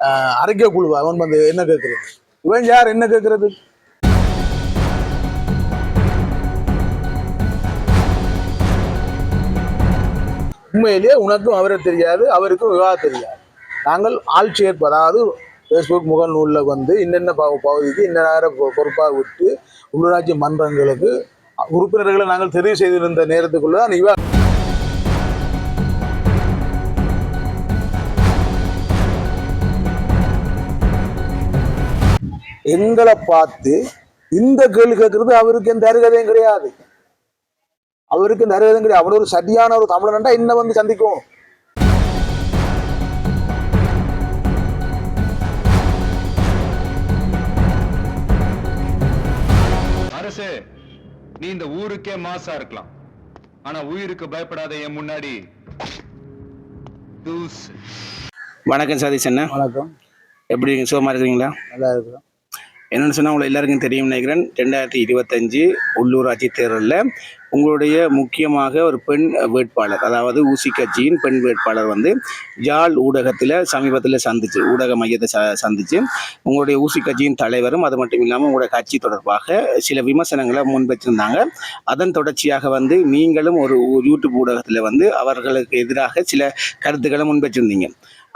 அஹ், அறிக்கை குழு அவன் வந்து என்ன கேட்கறது இவன் யார் என்ன கேட்கறது உண்மையிலேயே உனக்கும் அவரை தெரியாது அவருக்கும் விவாதம் தெரியாது நாங்கள் ஆட்சி அதாவது ஃபேஸ்புக் முகநூலில் வந்து இன்னென்ன பகுதிக்கு இன்ன பொறுப்பாக விட்டு உள்ளூராட்சி மன்றங்களுக்கு உறுப்பினர்களை நாங்கள் தெரிவு செய்திருந்த நேரத்துக்குள்ள தான் எங்களை பார்த்து இந்த கேள்வி கேட்கறது அவருக்கு எந்த அருகதையும் கிடையாது. அவருக்கு இந்த அருகதையும் கிடையாது. அவர் ஒரு சரியான ஒரு தமிழன்டா என்ன வந்து சந்திக்கும்? அரசு நீ இந்த ஊருக்கே மாசா இருக்கலாம். ஆனா உயிருக்கு பயப்படாத என் முன்னாடி. வணக்கம் சதீஷ் அண்ணா வணக்கம். எப்படி இருக்கீங்க? சுகமாக இருக்கிறீங்களா? நல்லா இருக்கிறோம். என்னென்னு சொன்னால் உங்களை எல்லாருக்கும் தெரியும் நினைக்கிறேன் ரெண்டாயிரத்தி இருபத்தஞ்சு உள்ளூராட்சி தேர்தலில் உங்களுடைய முக்கியமாக ஒரு பெண் வேட்பாளர் அதாவது ஊசி கட்சியின் பெண் வேட்பாளர் வந்து யாழ் ஊடகத்தில் சமீபத்தில் சந்திச்சு ஊடக மையத்தை ச சந்திச்சு உங்களுடைய ஊசி கட்சியின் தலைவரும் அது மட்டும் இல்லாமல் உங்களுடைய கட்சி தொடர்பாக சில விமர்சனங்களை முன்வச்சிருந்தாங்க அதன் தொடர்ச்சியாக வந்து நீங்களும் ஒரு யூடியூப் ஊடகத்தில் வந்து அவர்களுக்கு எதிராக சில கருத்துக்களை முன்வச்சிருந்தீங்க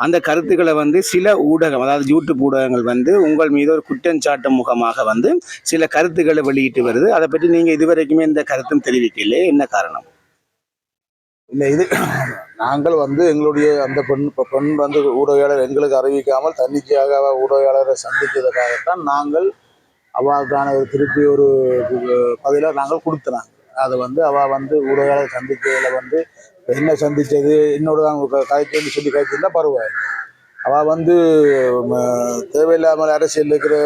அந்த கருத்துக்களை வந்து சில ஊடகம் அதாவது யூடியூப் ஊடகங்கள் வந்து உங்கள் மீது ஒரு குற்றஞ்சாட்டு முகமாக வந்து சில கருத்துக்களை வெளியிட்டு வருது. அதை பற்றி நீங்கள் இதுவரைக்குமே இந்த கருத்தும் தெரிவிக்கலையே என்ன காரணம்? இல்லை இது நாங்கள் வந்து எங்களுடைய அந்த பெண் பெண் வந்து ஊடகையாளர் எங்களுக்கு அறிவிக்காமல் தன்னிச்சையாக ஊடகையாளரை ஊடகவியாளரை சந்தித்ததுக்காகத்தான் நாங்கள் அவளுக்கான ஒரு திருப்பி ஒரு பதிலாக நாங்கள் கொடுத்துனாங்க. அது வந்து அவள் வந்து ஊடகையாளர் சந்தித்ததில் வந்து என்ன சந்தித்தது என்னோட தான் கதைக்கு சொல்லி கதைச்சிருந்தா பரவாயில்ல. அவள் வந்து தேவையில்லாமல் அரசியல் இருக்கிற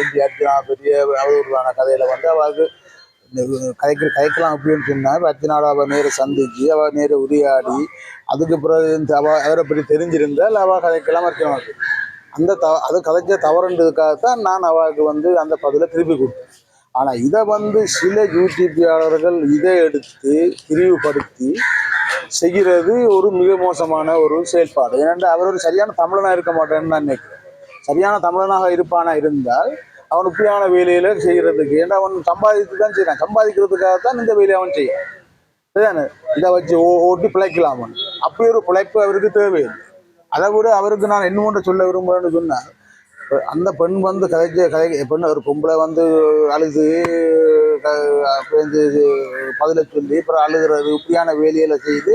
எம்பி அர்ஜுனா பெரிய அவதூறான கதையில் வந்து அவளுக்கு கதைக்கு கதைக்கலாம் அப்படின்னு சொன்னால் அர்ச்சனாவை அவள் நேரை சந்திச்சு அவள் நேரை உரையாடி அதுக்கு பிறகு இந்த அவரை பற்றி தெரிஞ்சிருந்தால் அவள் கதைக்கலாம் அர்ச்சனாவுக்கு அந்த த அது கதைச்ச தவறுன்றதுக்காகத்தான் நான் அவளுக்கு வந்து அந்த பதிலை திருப்பி கொடுத்தேன். ஆனால் இதை வந்து சில யூடிபியாளர்கள் இதை எடுத்து பிரிவுபடுத்தி செய்கிறது ஒரு மிக மோசமான ஒரு செயல்பாடு. ஏனென்றால் அவர் ஒரு சரியான தமிழனாக இருக்க மாட்டேன்னு நான் நினைக்கிறேன். சரியான தமிழனாக இருப்பானா இருந்தால் அவன் உப்பியான வேலையில செய்கிறதுக்கு ஏன்னா அவன் சம்பாதித்து தான் செய்யறான் சம்பாதிக்கிறதுக்காக தான் இந்த வேலையை அவன் செய்யறான் சரிதானே? இதை வச்சு ஓ ஓட்டி பிழைக்கலாம்? அவன் அப்படி ஒரு பிழைப்பு அவருக்கு தேவையில்லை. அதை விட அவருக்கு நான் என்ன ஒன்று சொல்ல விரும்புகிறேன்னு சொன்னால் அந்த பெண் வந்து கதைக்க கதை பெண் ஒரு பொம்பளை வந்து அழுது க- இது பதிலை சொல்லி அப்புறம் அழுகிறது இப்படியான வேலைகளை செய்து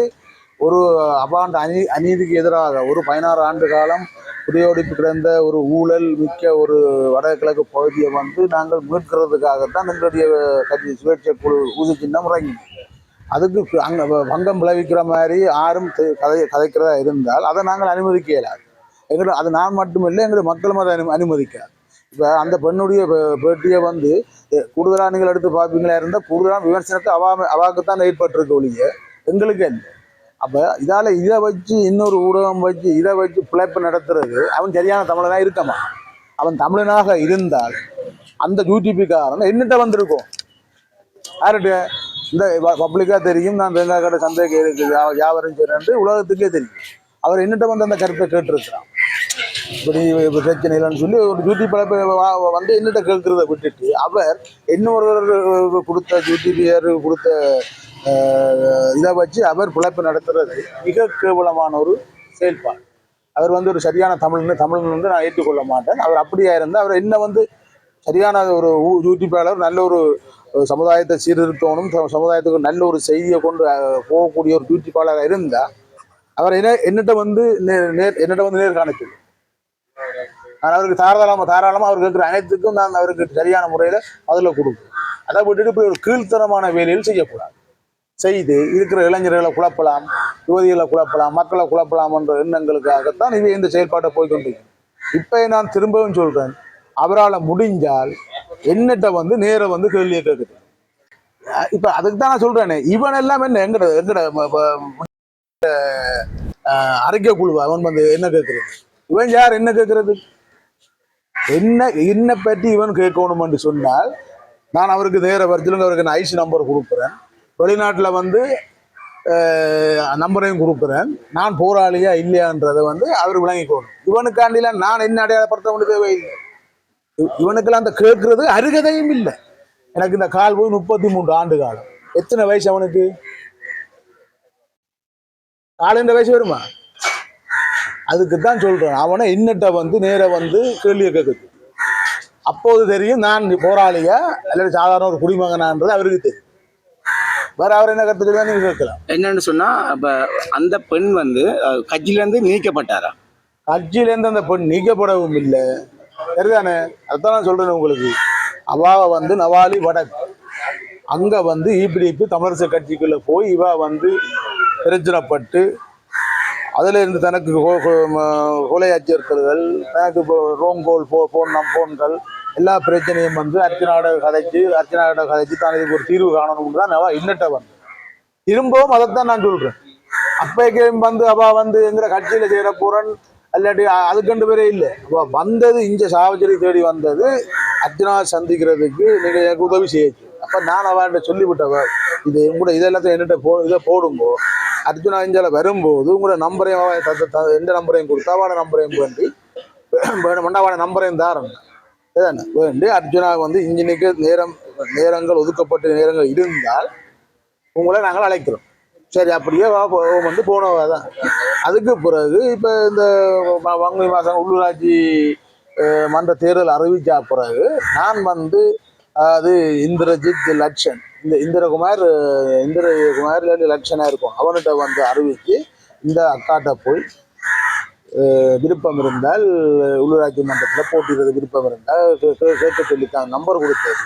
ஒரு அபாண்ட அநீ அநீதிக்கு எதிராக ஒரு பதினாறு ஆண்டு காலம் குடியோடிப்பு கிடந்த ஒரு ஊழல் மிக்க ஒரு வடகிழக்கு பகுதியை வந்து நாங்கள் மீட்கிறதுக்காகத்தான் எங்களுடைய கட்சி சுயேட்சை குழு ஊதி சின்னம் இறங்கி அதுக்கு அங்கே பங்கம் விளைவிக்கிற மாதிரி யாரும் கதை கதைக்கிறதா இருந்தால் அதை நாங்கள் அனுமதிக்க இயலாது எங்களோட அது நான் மட்டும் இல்லை எங்களுடைய மக்களும் அதை அனு அனுமதிக்காது இப்போ அந்த பெண்ணுடைய பேட்டியை வந்து கூடுதலாக நீங்கள் எடுத்து பார்ப்பீங்களா இருந்தால் கூடுதலான விமர்சனத்தை அவா அவாக்கு தான் ஏற்பட்டிருக்க ஒழிய எங்களுக்கு இல்லை. அப்போ இதால் இதை வச்சு இன்னொரு ஊடகம் வச்சு இதை வச்சு பிழைப்பு நடத்துறது அவன் சரியான தமிழனாக இருக்கமா? அவன் தமிழனாக இருந்தால் அந்த யூடிபிக்காரன் என்னட்ட வந்திருக்கும். யார்கிட்ட? இந்த பப்ளிக்காக தெரியும் நான் தேங்காய் கடை சந்தைக்கு இருக்குது வியாபாரம் செய்கிறேன் உலகத்துக்கே தெரியும். அவர் என்னட்ட வந்து அந்த கருத்தை கேட்டிருக்கிறான் இப்படி பிரச்சனை இல்லைன்னு சொல்லி ஒரு டியூட்டி பழப்ப வந்து என்னட்ட கேட்கறத விட்டுட்டு அவர் இன்னொரு கொடுத்த டியூட்டி பேர் கொடுத்த இதை வச்சு அவர் பிழைப்பு நடத்துறது மிக கேவலமான ஒரு செயல்பாடு. அவர் வந்து ஒரு சரியான தமிழ்னு தமிழன் வந்து நான் ஏற்றுக்கொள்ள மாட்டேன். அவர் அப்படியா இருந்தால் அவர் என்ன வந்து சரியான ஒரு ஊ- யூடியூப்பாளர் நல்ல ஒரு சமுதாயத்தை சீர்திருத்தணும் ச- சமுதாயத்துக்கு நல்ல ஒரு செய்தியை கொண்டு போகக்கூடிய ஒரு யூடியூப்பாளராக இருந்தால் அவர் என்ன என்னட்ட வந்து நேர் என்னட்ட வந்து நேர் சொல்லு நான் அவருக்கு தாராளமாக தாராளமாக அவர் கேட்குற அனைத்துக்கும் நான் அவருக்கு சரியான முறையில் அதில் கொடுக்கும். அதை விட்டுட்டு இப்படி ஒரு கீழ்த்தரமான வேலையில் செய்யக்கூடாது. செய்து இருக்கிற இளைஞர்களை குழப்பலாம் யுவதிகளை குழப்பலாம் மக்களை குழப்பலாம் என்ற எண்ணங்களுக்காகத்தான் இவை இந்த செயல்பாட்டை போய்கொண்டிருக்கும் இப்போ நான் திரும்பவும் சொல்றேன் அவரால் முடிஞ்சால் என்னட்ட வந்து நேர வந்து கேள்வியை கேட்குது இப்போ அதுக்கு தான் நான் சொல்றேனே இவன் எல்லாம் என்ன எங்கட எங்கட அறிக்கை குழு அவன் வந்து என்ன கேட்கறது? இவன் யார் என்ன கேட்கறது? என்ன என்ன பற்றி இவன் கேட்கணும்னு என்று சொன்னால் நான் அவருக்கு நேர வரைச்சிலும் அவருக்கு நான் ஐசி நம்பர் கொடுக்குறேன். வெளிநாட்டில் வந்து நம்பரையும் கொடுக்குறேன். நான் போராளியா இல்லையான்றதை வந்து அவர் விளங்கிக்கணும் இவனுக்காண்டிலாம் நான் என்ன அடையாளப்படுத்த வேண்டிய தேவையில்லை. இவனுக்கெல்லாம் அந்த கேட்கறது அருகதையும் இல்லை. எனக்கு இந்த கால் போய் முப்பத்தி மூன்று ஆண்டு காலம். எத்தனை வயசு அவனுக்கு? காலண்ட வயசு வருமா? அதுக்கு தான் சொல்றேன். அவனை இன்னட்ட வந்து நேர வந்து கேள்வியை கேட்குது. அப்போது தெரியும் நான் போராளியா அல்லது சாதாரண ஒரு குடிமகனான்றது அவருக்கு தெரியும். வேற அவர் என்ன கருத்து சொல்லுவா நீங்க கேட்கலாம். என்னன்னு சொன்னா அப்ப அந்த பெண் வந்து கட்சியிலேருந்து நீக்கப்பட்டாரா? கட்சியிலேருந்து அந்த பெண் நீக்கப்படவும் இல்லை. சரிதானே? அதுதான் நான் சொல்றேன் உங்களுக்கு. அவாவை வந்து நவாலி வடக்கு அங்க வந்து இபிடிபி தமிழரசு கட்சிக்குள்ள போய் இவ வந்து பிரச்சனைப்பட்டு அதுல இருந்து தனக்கு கொ- கொலை அச்சுறுத்தல்கள் தனக்கு இப்போ ரோம் கோல் போ போன் நம் போன்கள் எல்லா பிரச்சனையும் வந்து அர்ச்சனாவோட கதைச்சு அர்ச்சனாவோட கதைச்சு தான் இதுக்கு ஒரு தீர்வு காணணும்னு தான் அவள் இன்னட்ட வந்து திரும்பவும் அதைத்தான் நான் சொல்றேன். அப்பைக்கே வந்து அவ வந்து எங்கிற கட்சியில சேர போறேன் இல்லாட்டி அதுக்கு அதுக்கண்டு பேரே இல்லை. அப்போ வந்தது இந்த சாவச்சேரி தேடி வந்தது அர்ஜுனா சந்திக்கிறதுக்கு நீங்கள் எனக்கு உதவி செய்யச்சு. அப்போ நான் அவன்கிட்ட சொல்லிவிட்டவ இது உங்களோட இதெல்லாத்தையும் என்னட்ட போ இதை போடுங்கோ. அர்ஜுனா இந்தியாவில் வரும்போது உங்களோட நம்பரையும் எந்த நம்பரையும் கொடுத்தா வாட நம்பரையும் வேண்டி வேணுமெண்டா வாட நம்பரையும் தாரன் ஏதானே வேண்டி அர்ஜுனா வந்து இன்ஜினுக்கு நேரம் நேரங்கள் ஒதுக்கப்பட்ட நேரங்கள் இருந்தால் உங்களை நாங்கள் அழைக்கிறோம். சரி அப்படியே வா வந்து போனவா தான் அதுக்கு பிறகு இப்போ இந்த வங்கி மாதம் உள்ளூராட்சி மன்ற தேர்தல் அறிவிச்சா பிறகு நான் வந்து அது இந்திரஜித் லட்சன் இந்த இந்திரகுமார் இந்திரகுமார் இல்லாட்டி இருக்கும். அவன்கிட்ட வந்து அறிவித்து இந்த அக்காட்ட போய் விருப்பம் இருந்தால் உள்ளூராட்சி மன்றத்தில் போட்டிடுறது விருப்பம் இருந்தால் கேட்டு கேட்க சொல்லித்தான் நம்பர் கொடுத்தது.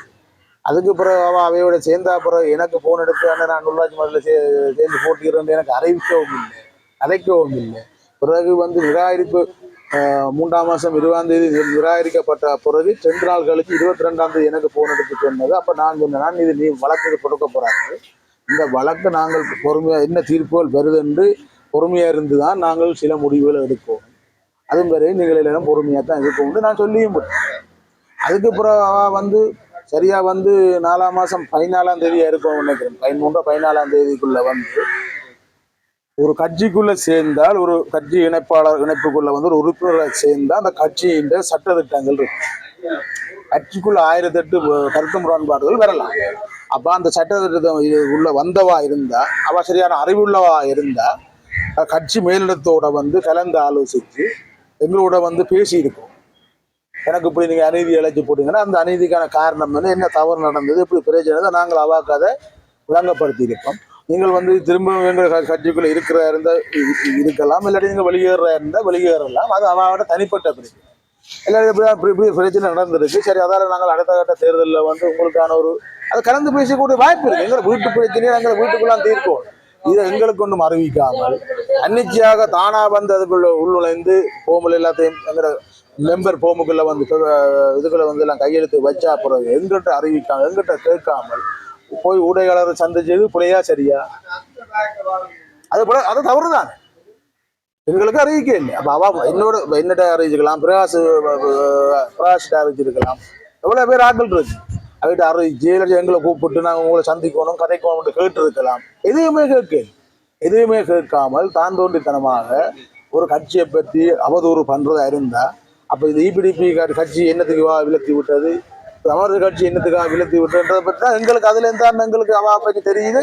அதுக்கு பிறகு அவன் அவையோட சேர்ந்தா பிறகு எனக்கு ஃபோன் எடுத்து அண்ணன் நான் உள்ளாட்சி மன்றத்தில் சே சேர்ந்து போட்டிடுறேன் எனக்கு அறிவிக்கவும் இல்லை. அழைக்கவும் இல்லை. பிறகு வந்து நிராகரிப்பு மூன்றாம் மாதம் இருபதாம் தேதி நிராகரிக்கப்பட்ட பிறகு ரெண்டு நாள் கழிச்சு இருபத்தி ரெண்டாம் தேதி எனக்கு போன் எடுத்து சொன்னது. அப்போ நான் சொன்னேன் இது நீ வழக்கு கொடுக்க போகிறாங்க இந்த வழக்கு நாங்கள் பொறுமையாக என்ன தீர்ப்புகள் வருது என்று பொறுமையாக இருந்து தான் நாங்கள் சில முடிவுகளை எடுப்போம். அதுவும் பிறகு நீங்கள் எல்லாம் பொறுமையாக தான் இருக்கணும்னு நான் சொல்லியும் விட்டேன். அதுக்கு பிறகு வந்து சரியாக வந்து நாலாம் மாதம் பதினாலாம் தேதியாக இருக்கும் நினைக்கிறேன். பதிமூன்றா பதினாலாம் தேதிக்குள்ளே வந்து ஒரு கட்சிக்குள்ள சேர்ந்தால் ஒரு கட்சி இணைப்பாளர் இணைப்புக்குள்ள வந்து ஒரு உறுப்பினராக சேர்ந்தா அந்த கட்சியின் சட்ட திட்டங்கள் இருக்கு கட்சிக்குள்ள ஆயிரத்தி எட்டு கருத்து முரண்பாடுகள் வரலாம். அப்ப அந்த சட்டத்திட்டம் உள்ள வந்தவா இருந்தா அவ சரியான அறிவுள்ளவா இருந்தா கட்சி மேலிடத்தோட வந்து கலந்து ஆலோசித்து எங்களோட வந்து பேசியிருக்கோம். எனக்கு இப்படி நீங்கள் அநீதி இழைச்சி போட்டீங்கன்னா அந்த அநீதிக்கான காரணம் வந்து என்ன தவறு நடந்தது இப்படி பிரச்சனை நாங்கள் அவாக்காத விளங்கப்படுத்தியிருப்போம் இருப்போம் நீங்கள் வந்து திரும்ப எங்கள் க- கட்சிக்குள்ள இருக்கிற இருந்தா இருக்கலாம் இல்லாட்டி நீங்கள் வெளியேற இருந்தா வெளியேறலாம். அது அவாவோட தனிப்பட்ட பிரச்சனை. எல்லாரும் இப்படி பிரச்சனை நடந்திருக்கு. சரி அதால நாங்கள் அடுத்த கட்ட தேர்தலில் வந்து உங்களுக்கான ஒரு அது கலந்து பேசக்கூடிய வாய்ப்பு இருக்கு. எங்களை வீட்டு பிரச்சனையை நாங்கள் வீட்டுக்குள்ளாம் தீர்ப்போம் இதை எங்களுக்கு ஒன்றும் அறிவிக்காமல் தன்னிச்சையாக தானா வந்து அதுக்குள்ள உள்நுழைந்து போமல் எல்லாத்தையும் எங்கிற மெம்பர் போமுக்குள்ளே வந்து இதுக்குள்ளே இதுக்குள்ள வந்து எல்லாம் கையெழுத்து வச்சா பிறகு எங்கிட்ட அறிவிக்காம எங்கிட்ட கேட்காமல் போய் ஊடகங்களரை சந்திச்சது பிள்ளையா சரியா? அது போல அது தவறுதான். எங்களுக்கு அறிவிக்க இல்லை. அப்போ அவ என்னோட என்னட்ட அறிவிச்சிருக்கலாம். பிரகாஷ் பிரகாஷ்ட அறிவிச்சிருக்கலாம். எவ்வளோ பேர் ஆக்கள் இருக்கு. அவர்கிட்ட அறிவிச்சு எங்களை கூப்பிட்டு நாங்கள் உங்களை சந்திக்கணும் கதைக்கணும்னு கேட்டு இருக்கலாம் எதையுமே கேட்க எதையுமே கேட்காமல் தான் தோன்றித்தனமாக ஒரு கட்சியை பற்றி அவதூறு பண்ணுறதா இருந்தால் அப்போ இது இபிடிபி கட்சி என்னத்துக்கு வா விலத்தி விட்டது? தமிழர் கட்சி என்னத்துக்காக விழுத்து விட்டுன்றதை பற்றி தான் எங்களுக்கு அதுல இருந்தா எங்களுக்கு அவ பற்றி தெரியுது.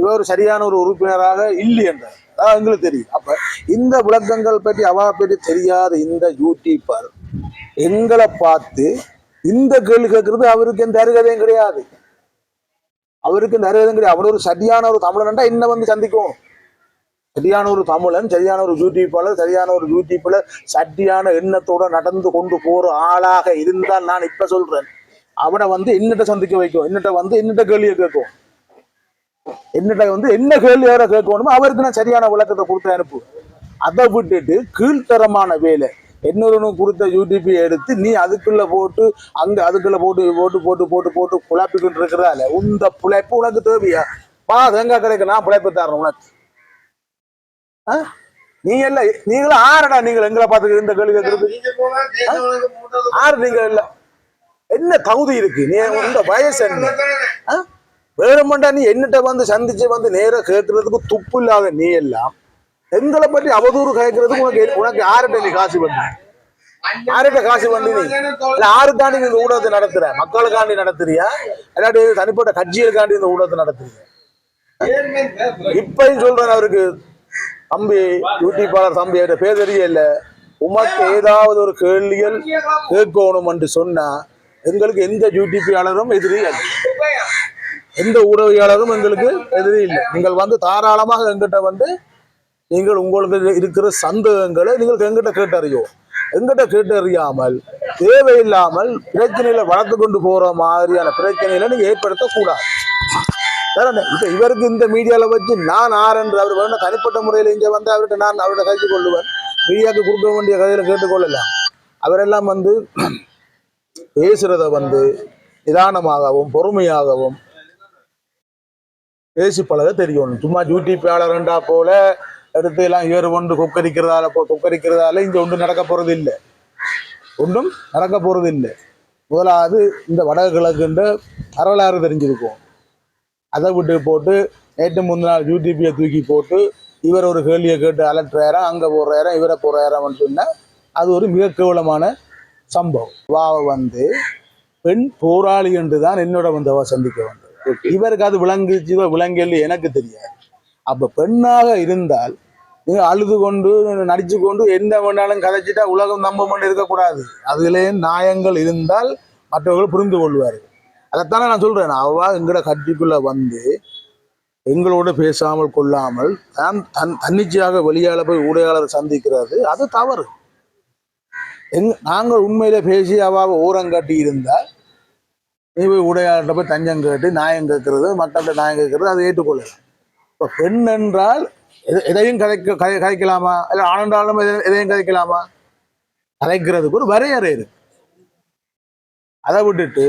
இவர் சரியான ஒரு உறுப்பினராக இல்லை என்றார். அதான் எங்களுக்கு தெரியும் அப்ப இந்த விளக்கங்கள் பற்றி அவ பற்றி தெரியாத இந்த யூடியூப்பர் எங்களை பார்த்து இந்த கேள்வி கேட்கறது அவருக்கு எந்த அருகதையும் கிடையாது. அவருக்கு இந்த அருகதையும் கிடையாது. அவர் ஒரு சரியான ஒரு தமிழன்டா என்ன வந்து சந்திக்கும்? சரியான ஒரு தமிழன் சரியான ஒரு யூடியூப்பாளர் சரியான ஒரு யூடியூப்பில் சரியான எண்ணத்தோட நடந்து கொண்டு போற ஆளாக இருந்தால் நான் இப்ப சொல்றேன். அவனை வந்து என்னட்ட சந்திக்க வைக்கும். என்னட்ட வந்து என்னட்ட கேள்வியை கேட்கும். என்னட்ட வந்து என்ன கேள்வியோட கேட்கணுமோ அவருக்கு நான் சரியான விளக்கத்தை கொடுத்து அனுப்பு. அதை விட்டுட்டு கீழ்த்தரமான வேலை. இன்னொரு கொடுத்த யூடிபி எடுத்து நீ அதுக்குள்ள போட்டு அங்க அதுக்குள்ள போட்டு போட்டு போட்டு போட்டு போட்டு புழப்பிக்கிட்டு இருக்கிறதால உந்த புழைப்பு உனக்கு தேவையா? பா தேங்காய் கிடைக்க நான் புழைப்பு தரேன் உனக்கு? நீ எல்லாம் நீங்களும் ஆறடா நீங்கள் எங்களை பார்த்து இந்த கேள்வி கேட்கறது. ஆறு நீங்க இல்ல. என்ன தகுதி இருக்கு? நீ உங்க வயசு என்ன? வேணுமெண்டா நீ என்னட்ட வந்து சந்திச்சு வந்து நேரா கேட்கறதுக்கு துப்பு இல்லாத நீ எல்லாம். எங்களை பற்றி அவதூறு கேட்கறதுக்கு உனக்கு உனக்கு யார்கிட்ட நீ காசு பண்ணி யார்கிட்ட காசு பண்ணி நீ? இல்ல யாருக்காண்டி நீ இந்த ஊடகத்தை நடத்துற? மக்களுக்காண்டி நடத்துறியா? இல்லாட்டி தனிப்பட்ட கட்சிகளுக்காண்டி இந்த ஊடகத்தை நடத்துறியா? இப்பயும் சொல்றேன் அவருக்கு. தம்பி யூடியூப்பாளர் தம்பி அவர்கிட்ட பேர் தெரியல உமக்கு ஏதாவது ஒரு கேள்விகள் கேட்கணும் என்று சொன்னா எங்களுக்கு எந்த யூடியூப்பியாளரும் எதிரி அல்ல. எந்த ஊடகவியாளரும் எங்களுக்கு எதிரி இல்லை. நீங்கள் வந்து தாராளமாக எங்கிட்ட வந்து நீங்கள் உங்களுக்கு இருக்கிற சந்தேகங்களை நீங்கள் எங்கிட்ட கேட்டறியும் எங்கிட்ட கேட்டறியாமல் தேவையில்லாமல் பிரச்சனையில வளர்த்து கொண்டு போற மாதிரியான பிரச்சனையில நீங்க ஏற்படுத்தக்கூடாது. வேறண்ணே, இப்ப இவருக்கு இந்த மீடியால வச்சு நான் ஆர் என்று அவர் வேணும் தனிப்பட்ட முறையில் இங்க வந்து அவர்கிட்ட நான் அவர்கிட்ட கழிச்சு கொள்ளுவேன். மீடியாவுக்கு கொடுக்க வேண்டிய கதையில கேட்டுக்கொள்ளலாம். அவரெல்லாம் வந்து பேசுறத வந்து நிதானமாகவும் பொறுமையாகவும் பேசி பழக தெரியும். சும்மா யூடியூப்பாளர்ண்டா போல எடுத்து எல்லாம் இவர் ஒன்று கொக்கரிக்கிறதால போ கொக்கரிக்கிறதால இங்க ஒன்றும் நடக்க போறது இல்லை. ஒன்றும் நடக்க போறது இல்லை. முதலாவது இந்த வடக்கு கிழக்குன்ற வரலாறு தெரிஞ்சிருக்கும். அதை விட்டு போட்டு நேற்று முந்தின நாள் யூடிபியை தூக்கி போட்டு இவர் ஒரு கேள்வியை கேட்டு அலட்டுறாரா அங்கே போடுறாரா இவரை போடுறாரான்னு சொன்னால் அது ஒரு மிக கேவலமான சம்பவம். வாவை வந்து பெண் போராளி என்று தான் என்னோட வந்தவ சந்திக்க வந்தது. இவருக்கு அது விளங்குச்சு விளங்கல எனக்கு தெரியாது. அப்ப பெண்ணாக இருந்தால் நீங்க அழுது கொண்டு நடிச்சு கொண்டு எந்த வேணாலும் கதைச்சிட்டா உலகம் நம்ப கொண்டு இருக்கக்கூடாது. அதுல நியாயங்கள் இருந்தால் மற்றவர்கள் புரிந்து கொள்வார்கள். அதைத்தானே நான் சொல்றேன். அவ எங்கட கட்சிக்குள்ள வந்து எங்களோட பேசாமல் கொள்ளாமல் தான் தன் தன்னிச்சையாக வெளியால போய் ஊடகங்களை சந்திக்கிறது. அது தவறு. எங் நாங்கள் உண்மையில பேசி அவாவை ஓரங்காட்டி இருந்தால் நீ போய் உடையாட்ட போய் தஞ்சம் கேட்டு நியாயம் கேட்கறது மக்கள்கிட்ட நியாயம் கேட்கறது அதை ஏற்றுக்கொள்ளலாம். இப்போ பெண் என்றால் எதையும் கதைக்க கதை கதைக்கலாமா? இல்லை ஆனந்தாலும் எதையும் கதைக்கலாமா? கதைக்கிறதுக்கு ஒரு வரையறை இருக்கு. அதை விட்டுட்டு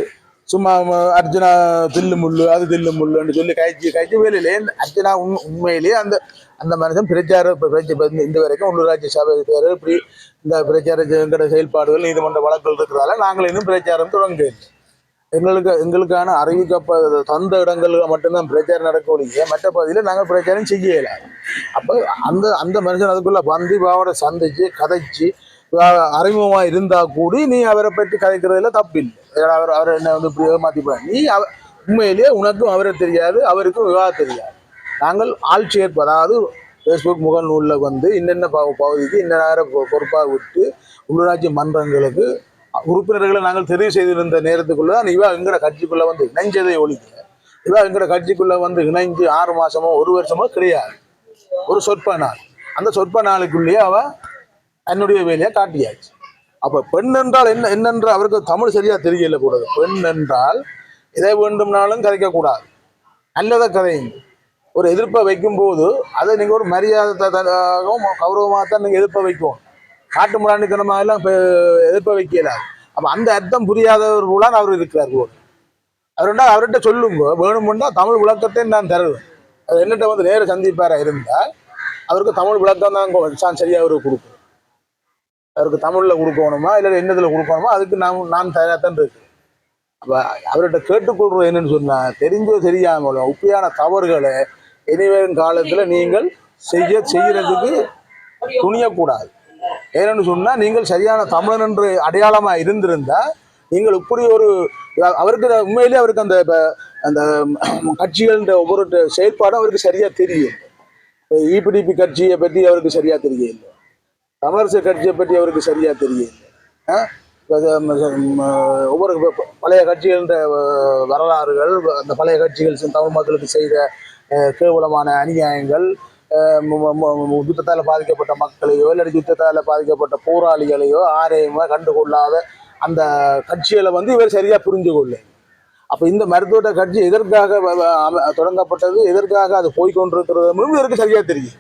சும்மா அர்ஜுனா தில்லு முள்ளு அது தில்லு முள்ளுன்னு சொல்லி கழிச்சு கழிச்சு வேலையிலே அர்ஜுனா உண் உண்மையிலேயே அந்த அந்த மனுஷன் பிரச்சார இந்த- வரைக்கும் உள்ளூராட்சி சபை பேர் இப்படி இந்த பிரச்சார எங்கட செயல்பாடுகள் நீதிமன்ற வழக்குகள் இருக்கிறதால நாங்கள் இன்னும் பிரச்சாரம் தொடங்க எங்களுக்கு எங்களுக்கான அறிவிக்கப்ப தந்த இடங்களில் மட்டும்தான் பிரச்சாரம் நடக்க ஒழிய மற்ற பகுதியில் நாங்கள் பிரச்சாரம் செய்யலை. அப்போ அந்த அந்த மனுஷன் அதுக்குள்ளே வந்து பாவோட சந்திச்சு கதைச்சு வா- அறிமுகமா இருந்தா கூடி நீ அவரை பற்றி கதைக்கிறதுல தப்பில்லை அவர் அவர் என்ன வந்து இப்படி ஏமாத்திப்பார் நீ அவ உண்மையிலேயே உனக்கும் அவரை தெரியாது அவருக்கும் விவாதம் தெரியாது. நாங்கள் ஆள் சேர்ப்பு அதாவது ஃபேஸ்புக் முகநூலில் வந்து இன்னென்ன பகுதிக்கு இன்ன பொறுப்பாக விட்டு உள்ளூராட்சி மன்றங்களுக்கு உறுப்பினர்களை நாங்கள் தெரிவு செய்திருந்த நேரத்துக்குள்ள தான் இவா எங்கட கட்சிக்குள்ளே வந்து இணைஞ்சதை ஒழிக்க இவா எங்கட கட்சிக்குள்ளே வந்து இணைஞ்சு ஆறு மாதமோ ஒரு வருஷமோ கிடையாது. ஒரு சொற்ப நாள். அந்த சொற்ப நாளுக்குள்ளேயே அவள் என்னுடைய வேலையை காட்டியாச்சு. அப்போ பெண் என்றால் என்ன என்னென்ற அவருக்கு தமிழ் சரியாக தெரியல கூடாது பெண் என்றால் எதை வேண்டும்னாலும் கதைக்கக்கூடாது நல்லதை கதையுங்க ஒரு எதிர்ப்பை வைக்கும்போது அதை நீங்கள் ஒரு மரியாதை கௌரவமாக தான் நீங்கள் எதிர்ப்பை வைக்கும் காட்டு முராண்டித்தனமாக எல்லாம் எதிர்ப்பை வைக்கலாது. அப்போ அந்த அர்த்தம் புரியாதவர் கூட அவர் இருக்கிறார் போல. அவர்கிட்ட அவர்கிட்ட சொல்லுங்க. வேணும்னா தமிழ் விளக்கத்தை நான் தருவேன். அது என்னட்ட வந்து நேர சந்திப்பாரா இருந்தால் அவருக்கு தமிழ் விளக்கம் தான் சரியாக அவருக்கு கொடுக்கும். அவருக்கு தமிழில் கொடுக்கணுமா இல்லை என்னதில் கொடுக்கணுமா அதுக்கு நான் நான் தயாராக தான் இருக்கு அப்போ அவர்கிட்ட கேட்டுக்கொள்வது என்னன்னு சொன்னால் தெரிஞ்சோ தெரியாமலோ உப்பியான தவறுகளை இனிவரும் காலத்தில் நீங்கள் செய்ய செய்கிறதுக்கு துணியக்கூடாது. ஏன்னு சொன்னால் நீங்கள் சரியான தமிழன் என்று அடையாளமாக இருந்திருந்தால் நீங்கள் இப்படி ஒரு அவருக்கு உண்மையிலேயே அவருக்கு அந்த அந்த கட்சிகள்ன்ற ஒவ்வொரு செயல்பாடும் அவருக்கு சரியாக தெரியும். இபிடிபி கட்சியை பற்றி அவருக்கு சரியாக தெரியல தமிழரசு கட்சியை பற்றி அவருக்கு சரியா தெரியும். ஒவ்வொரு பழைய கட்சிகளின் வரலாறுகள் அந்த பழைய கட்சிகள் தமிழ் மக்களுக்கு செய்த கேவலமான அநியாயங்கள் யுத்தத்தால் பாதிக்கப்பட்ட மக்களையோ இல்லாட்டி யுத்தத்தால் பாதிக்கப்பட்ட போராளிகளையோ ஆரையுமே கண்டுகொள்ளாத அந்த கட்சிகளை வந்து இவர் சரியாக புரிஞ்சு கொள்ளு அப்போ இந்த மருத்துவ கட்சி எதற்காக தொடங்கப்பட்டது எதற்காக அது போய்கொண்டிருக்கிறது இவருக்கு சரியாக தெரியும்.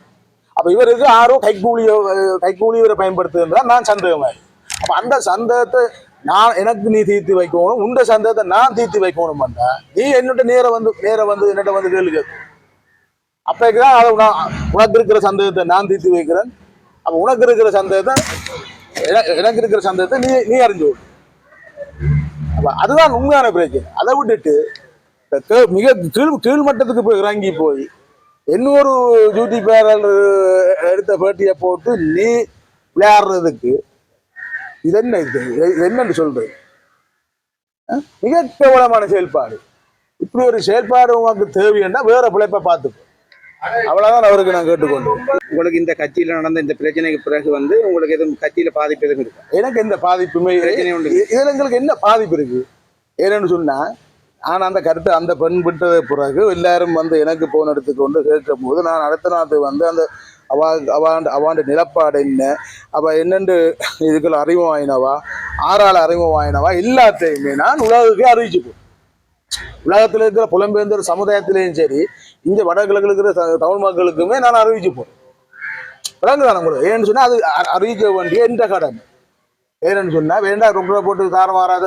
அப்ப இவருக்கு யாரோ கைக்கூலியோ கைகூலி இவரை பயன்படுத்துகின்றார். நான் சந்தேகமா அப்ப அந்த சந்தேகத்தை நான் எனக்கு நீ தீர்த்து வைக்கணும் உண்ட சந்தேகத்தை நான் தீர்த்து வைக்கணும் நீ என்னட்ட நேர வந்து நேர வந்து என்னட்ட வந்து கேள்வி கேட்கணும் அப்பதான் அதை உனக்கு இருக்கிற சந்தேகத்தை நான் தீர்த்து வைக்கிறேன். அப்ப உனக்கு இருக்கிற சந்தேகத்தை எனக்கு இருக்கிற சந்தேகத்தை நீ நீ அறிஞ்சு அப்ப அதுதான் உண்மையான பிரச்சனை. அதை விட்டுட்டு மிக கீழ் கீழ்மட்டத்துக்கு போய் இறங்கி போய் இன்னொரு ஜூட்டி பேரல் எடுத்த பேட்டியை போட்டு நீ விளையாடுறதுக்கு. இது என்ன இது? என்னன்னு சொல்றது? மிக கேவலமான செயல்பாடு. இப்படி ஒரு செயல்பாடு உங்களுக்கு தேவைன்னா வேற பிழைப்பை பார்த்துக்கோ. அவ்வளவுதான் அவருக்கு நான் கேட்டுக்கொண்டு உங்களுக்கு இந்த கட்சியில நடந்த இந்த பிரச்சனைக்கு பிறகு வந்து உங்களுக்கு எதுவும் கட்சியில பாதிப்பு எதுவும் இருக்கா? எனக்கு எந்த பாதிப்புமே இதுல எங்களுக்கு என்ன பாதிப்பு இருக்கு? ஏன்னு சொன்னா ஆனால் அந்த கருத்தை அந்த பெண் விட்ட பிறகு எல்லாரும் வந்து எனக்கு போன் எடுத்துக்கொண்டு கேட்கும் போது நான் அடுத்த நாட்டு வந்து அந்த அவா அவாண்ட அவாண்ட நிலப்பாடு என்ன? அவள் என்னென்று இதுக்குள்ள அறிமுகம் ஆயினவா ஆறாள் அறிமுகம் ஆயினவா எல்லாத்தையுமே நான் உலகத்துக்கே அறிவிச்சுப்போம் உலகத்தில் இருக்கிற புலம்பெயர்ந்த சமுதாயத்திலையும் சரி இந்த வடகிழக்கு இருக்கிற த- தமிழ் மக்களுக்குமே நான் அறிவிச்சுப்போம் விளங்குதான் உங்களுக்கு ஏன்னு சொன்னால் அது அ- அறிவிக்க வேண்டிய எந்த கடமை? ஏன்னு சொன்னால் வேண்டாம் ரொம்ப போட்டு தாரமாறாத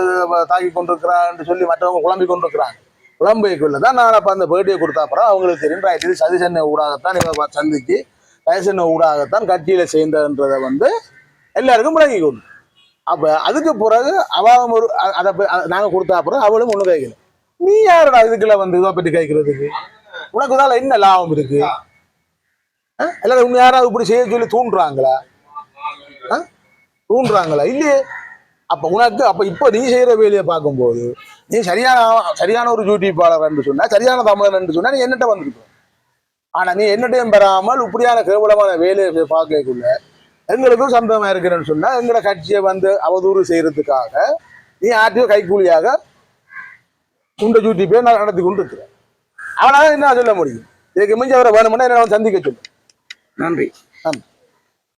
தாக்கி கொண்டிருக்கிறான்னு சொல்லி மற்றவங்க குழம்பி கொண்டிருக்கிறாங்க. குழம்பைக்குள்ள தான் நான் அப்போ அந்த பேட்டியை கொடுத்தா அப்புறம் அவங்களுக்கு தெரியும். ரைட் இது சதிசென்னை ஊடாகத்தான் இவ சந்திக்கு சதிசென்னை ஊடாகத்தான் கட்சியில் சேர்ந்ததுன்றதை வந்து எல்லாருக்கும் விளங்கி கொண்டு அப்ப அதுக்கு பிறகு அவளும் ஒரு அதை நாங்கள் அ- அப்புறம் அவளும் ஒன்று கேட்கல நீ யாருடா இதுக்குள்ள வந்து இதை பற்றி கேட்கறதுக்கு உனக்கு இதால் என்ன லாபம் இருக்கு? எல்லாரும் இன்னும் யாராவது இப்படி செய்ய சொல்லி தூண்டுறாங்களா? ஆ? தூண்டுறாங்களா? இல்லையே. அப்ப உனக்கு அப்ப இப்ப நீ செய்யற வேலையை பார்க்கும்போது நீ சரியான சரியான ஒரு யூடியூப்பாளர் என்று சொன்னா சரியான தமிழன் என்று சொன்னா நீ என்னட்ட வந்திருக்க ஆனா நீ என்னட்டையும் பெறாமல் இப்படியான கேவலமான வேலையை பார்க்கக்குள்ள எங்களுக்கும் சொந்தமா இருக்கிறேன்னு சொன்னா எங்களோட கட்சியை வந்து அவதூறு செய்யறதுக்காக நீ ஆட்டியோ கைக்கூலியாக உண்ட யூடியூப்பை நான் நடத்தி கொண்டு இருக்கிறேன் அவனால என்ன சொல்ல முடியும்? இதுக்கு மிஞ்சி அவரை வேணும்னா என்ன சந்திக்க சொல்லு. நன்றி. ஆமா